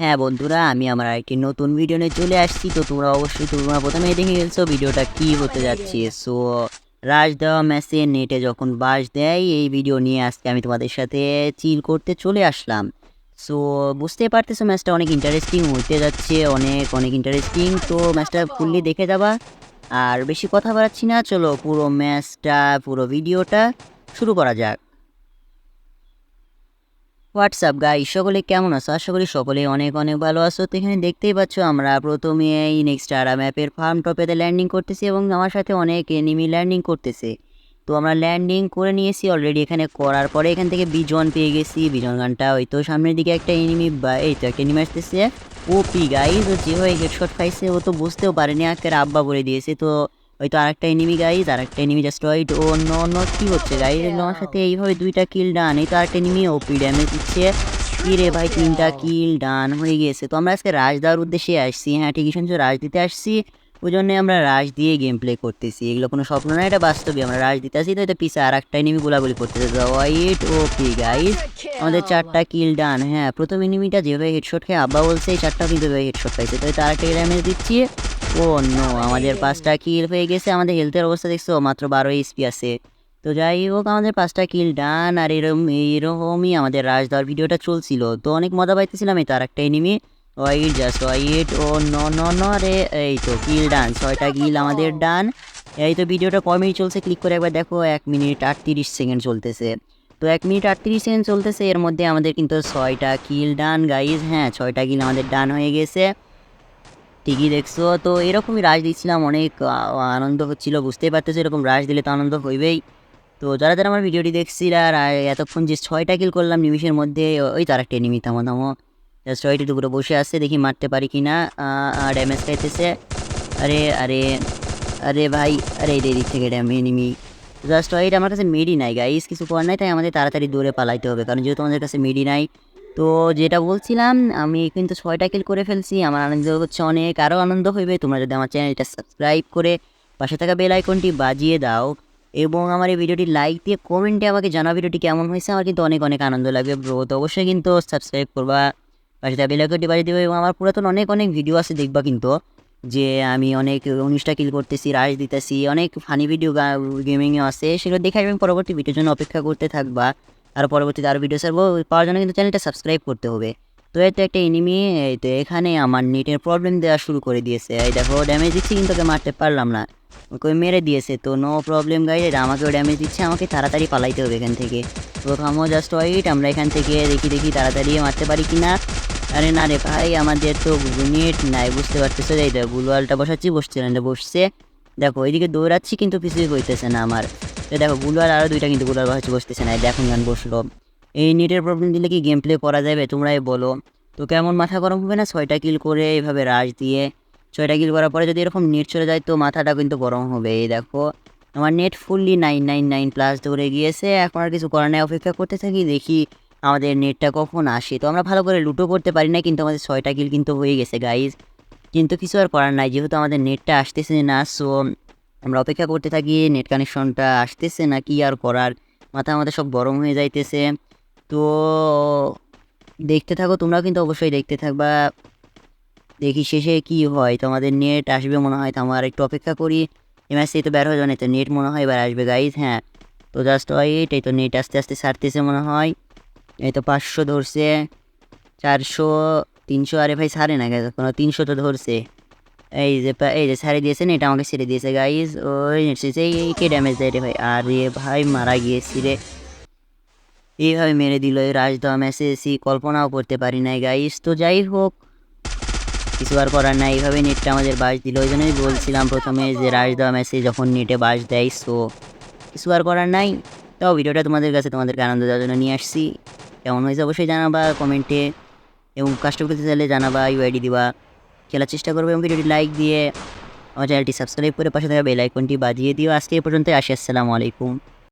হ্যাঁ বন্ধুরা, আমি আমার একটি নতুন ভিডিও নিয়ে চলে আসছি। তো তোমরা অবশ্যই তোমরা প্রথমে দেখে ফেলছো ভিডিওটা কি হতে যাচ্ছে। সো রাজ দেওয়া ম্যাচে নেটে যখন বাস দেয়, এই ভিডিও নিয়ে আজকে আমি তোমাদের সাথে চিল করতে চলে আসলাম। সো বুঝতে পারতেছো ম্যাচটা অনেক ইন্টারেস্টিং হতে যাচ্ছে, অনেক অনেক ইন্টারেস্টিং তো ম্যাচটা ফুললি দেখে যাবা। আর বেশি কথা বাড়াচ্ছি না, চলো পুরো ম্যাচটা পুরো ভিডিওটা শুরু করা যাক। হোয়াটসঅ্যাপ গাই সকলে কেমন আছো? আশা করি সকলে অনেক অনেক ভালো আছো। তো এখানে দেখতেই পাচ্ছ, আমরা প্রথমে এই নেক্সট আরা ম্যাপের ফার্ম টপেতে ল্যান্ডিং করতেছি এবং আমার সাথে অনেক এনিমি ল্যান্ডিং করতেছে। তো আমরা ল্যান্ডিং করে নিয়েছি অলরেডি এখানে করার পরে এখান থেকে বিজন পেয়ে গেছি। বিজন গানটা ওই তো সামনের দিকে একটা এনিমি বা এই তো একটা এনিমি আসতেছে। ও যে হয়ে হেডশট খাইছে, ও তো বুঝতেও পারেনি আকের আব্বা বলে দিয়েছে। তো হয়তো আরেকটা এনিমি গাইজ আরেকটা এনিমি জাস্ট ওয়াইট ও, অন্য অন্য, কী হচ্ছে গাইজ আমার সাথে এইভাবে দুইটা কিল ডান এই তো আরেকটা এনিমি ওপি ড্যামেজ দিচ্ছে। কি রে ভাই, তিনটা কিল ডান হয়ে গিয়েছে তো আমরা আজকে রাজ দেওয়ার উদ্দেশ্যে আসছি। হ্যাঁ ঠিকই শুনছো রাজ দিতে আসছি। ওই জন্য আমরা রাজ দিয়ে গেম প্লে করতেছি। এগুলো কোনো স্বপ্ন না, এটা বাস্তবই। আমরা রাজ দিতে আসি তো এটা পিছে আর একটা এনিমি গোলাগুলি করতেছে। ওয়াইট পি গাইজ আমাদের চারটা কিল ডান হ্যাঁ প্রথম এনিমিটা যেভাবে হেডশট খেয়ে আব্বা বলছে, এই চারটাও কিন্তু হেডশট পাইছে। তো এটা আরেকটা ড্যামেজ দিচ্ছি। ও নো, আমাদের পাঁচটা কিল হয়ে গেছে, আমাদের হেলথের অবস্থা দেখছ, মাত্র বারো এসপি আছে। তো যাই হোক, আমাদের পাঁচটা কিল ডান আর এরম এইরকমই আমাদের রাজ দেওয়ার ভিডিওটা চলছিল। তো অনেক মজা পাইতেছিলাম এই তো আরেকটা enemy wait just wait oh no no no রে এই তো কিল ডান ছয়টা কিল আমাদের ডান এই তো ভিডিওটা ক মিনিট চলছে ক্লিক করে একবার দেখো, এক মিনিট আটত্রিশ সেকেন্ড চলতেছে। তো এক মিনিট আটত্রিশ সেকেন্ড চলতেছে, এর মধ্যে আমাদের কিন্তু ছয়টা কিল ডান গাইজ হ্যাঁ ছয়টা কিল আমাদের ডান হয়ে গেছে। ঠিকই দেখছ? তো এরকমই রাশ দিচ্ছিলাম, অনেক আনন্দ হচ্ছিল, বুঝতেই পারতেছো এরকম রাশ দিলে তো আনন্দ হইবেই। তো যারা যারা আমার ভিডিওটি দেখছিল আর এতক্ষণ যে ছয়টা কিল করলাম নিমিষের মধ্যে, ওই তার একটা নিমি থামো থামো ছয়টি দুপুরে বসে আসছে দেখি মারতে পারি কি না ড্যামেজ খাইতেছে আরে আরে আরে ভাই, আরে এই দিক থেকে ড্যামে নিমি জাস্ট ওয়াইট আমার কাছে মিডি নাই গাইস কিছু করার নাই, তাই আমাদের তাড়াতাড়ি দৌড়ে পালাইতে হবে, কারণ যেহেতু আমাদের কাছে মিডি নাই তো যেটা বলছিলাম, আমি কিন্তু ছয়টা কিল করে ফেলছি, আমার আনন্দ হচ্ছে অনেক আরও আনন্দ হইবে। তোমরা যদি আমার চ্যানেলটা সাবস্ক্রাইব করে পাশে থাকা বেল আইকনটি বাজিয়ে দাও এবং আমার এই ভিডিওটি লাইক দিয়ে কমেন্টে আমাকে জানা ভিডিওটি কেমন হয়েছে, আমার কিন্তু অনেক অনেক আনন্দ লাগবে ব্রো তো অবশ্যই কিন্তু সাবস্ক্রাইব করবা, পাশে থাকা বেল আইকনটি বাজিয়ে দেবে এবং আমার পুরাতন অনেক অনেক ভিডিও আছে দেখবা কিন্তু, যে আমি অনেক উনিশটা কিল করতেছি রাইস দিতেছি, অনেক ফানি ভিডিও গেমিংয়ে আছে, সেগুলো দেখে এবং পরবর্তী ভিডিওর জন্য অপেক্ষা করতে থাকবা। আর পরবর্তীতে আরও ভিডিও সারবো পাওয়ার জন্য কিন্তু চ্যানেলটা সাবস্ক্রাইব করতে হবে। তো এই তো একটা এনিমি এই তো এখানে আমার নেটের প্রবলেম দেওয়া শুরু করে দিয়েছে। এই দেখো ড্যামেজ দিচ্ছি কিন্তু ওকে মারতে পারলাম না। ওকে মেরে দিয়েছে, তো নো প্রবলেম গাইড এটা আমাকেও ড্যামেজ দিচ্ছে, আমাকে তাড়াতাড়ি পালাইতে হবে এখান থেকে। তো থামো জাস্ট ওয়াইট আমরা এখান থেকে দেখি দেখি তাড়াতাড়ি মারতে পারি কি না আরে না রে ভাই আমাদের তো নেট নাই, বুঝতে পারতেছে এই দেখো গুলওয়ালটা বসাচ্ছি, বসছে না, বসছে। দেখো, ওইদিকে দৌড়াচ্ছি কিন্তু পিছিয়ে হইতেছে না আমার। তো দেখো গুলওয়াল আরও দুইটা কিন্তু গুলওয়াল বসাচ্ছি বসতেছে না, এই দেখো গান বসল। এই নেটের প্রবলেম দিলে কি গেম প্লে করা যাবে? তোমরাই বলো। তো কেমন মাথা গরম হবে না? ছয়টা কিল করে এইভাবে রাশ দিয়ে, ছয়টা কিল করার পরে যদি এরকম নেট চলে যায়, তো মাথাটা কিন্তু গরম হবে। এই দেখো, আমার net fully nine nine nine plus ধরে গিয়েছে। এখন আর কিছু করার নেই, অপেক্ষা করতে থাকি, দেখি আমাদের নেটটা কখন আসে। তো আমরা ভালো করে লুটো করতে পারি না, কিন্তু আমাদের ছয়টা কিল কিন্তু হয়ে গেছে গাইজ কিন্তু কিছু আর করার নাই, যেহেতু আমাদের নেটটা আসতেছে না সো আমরা অপেক্ষা করতে থাকি নেট কানেকশনটা আসতেছে না কি আর করার? মাথা আমাদের সব গরম হয়ে যাইতেছে। তো, দেখতে থাকো, তোমরাও কিন্তু অবশ্যই দেখতে থাকবা। দেখি শেষে কি হয়। তোমাদের নেট আসবে মনে হয়, তো আমার একটু অপেক্ষা করি। এমএসসি তো বের হয়ে যাবে তো নেট মনে হয় এবার আসবে গাইজ হ্যাঁ। তো জাস্ট ওয়াইট এই তো নেট আস্তে আস্তে ছাড়তেছে মনে হয়। এই তো পাঁচশো ধরছে। চারশো, তিনশো, আরে ভাই, ছাড়ে না কোনো তিনশো তো ধরছে। এই যে এই যে ছাড়ে দিয়েছে না এটা আমাকে ছেড়ে দিয়েছে গাইজ ওই এই কে ড্যামেজ দেয় রে ভাই? আরে ভাই, মারা গিয়েছি রে। এইভাবে মেরে দিল এই রাজদম এসএসি কল্পনাও করতে পারি নাই গাইজ তো যাই হোক, কিছু আর করার নাই। এইভাবে নেটটা আমাদের বাস দিল, ওই জন্যই বলছিলাম প্রথমে যে রাজদম এসে যখন নেটে বাস দেয় সো কিছু আর করার নাই। তাও ভিডিওটা তোমাদের কাছে, তোমাদেরকে আনন্দ দেওয়ার জন্য নিয়ে আসছি। কেমন হয়েছে অবশ্যই জানাবা কমেন্টে, এবং কাস্টম করতে চাইলে জানাবা ইউআইডি দিবা। খেলার চেষ্টা করবে এবং ভিডিওটি লাইক দিয়ে আমার চ্যানেলটি সাবস্ক্রাইব করে পাশে থাকা বেল আইকনটি বাজিয়ে দিও। আজকে এই পর্যন্ত আসি, আসসালামু আলাইকুম।